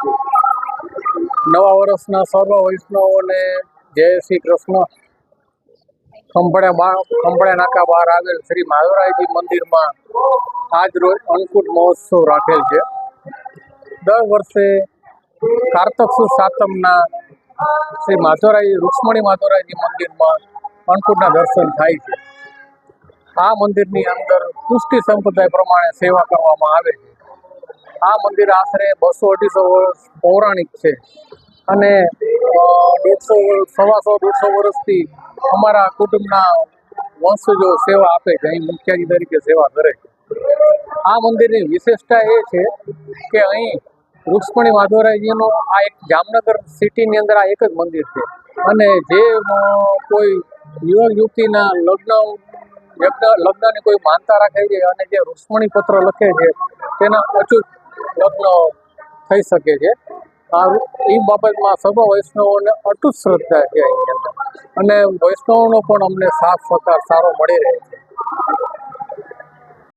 નવા વર્ષના સર્વ વૈષ્ણવોને જય શ્રી કૃષ્ણ. ખંભળે નાકા બહાર આવેલ શ્રી માધવરાયજી મંદિરમાં આજ અન્નકૂટ મહોત્સવ રાખેલ છે. દર વર્ષે કારતક સુ સાતમના શ્રી માધવરાય રૂક્ષ્મણી માધવરાયજી મંદિરમાં અંકુટના દર્શન થાય છે. આ મંદિરની અંદર પુષ્ટિ સંપ્રદાય પ્રમાણે સેવા કરવામાં આવે છે. આ મંદિર આશરે બસો અઢીસો વર્ષ પૌરાણિક છે. અને દોઢસો, સવાસો, દોઢસો વર્ષથી અમારા કુટુંબના વંશજો સેવા આપે છે. અહીં મુખ્યાજી તરીકે સેવા કરે છે. આ મંદિરની વિશેષતા એ છે કે અહીં રૂક્ષ્મણી માધવરાયજીનો આ એક જામનગર સિટીની અંદર આ એક જ મંદિર છે. અને જે કોઈ યુવક યુવતીના લગ્ન, લગ્નની કોઈ માનતા રાખે છે અને જે રૂક્ષ્મણી પત્ર લખે છે, તેના અચૂક લગ્ન થઈ શકે છે. આ એ બાબતમાં સર્વ વૈષ્ણવોને અટૂટ શ્રદ્ધા છે અને વૈષ્ણવનો પણ અમને સાથ સહકાર સારો મળી રહે છે.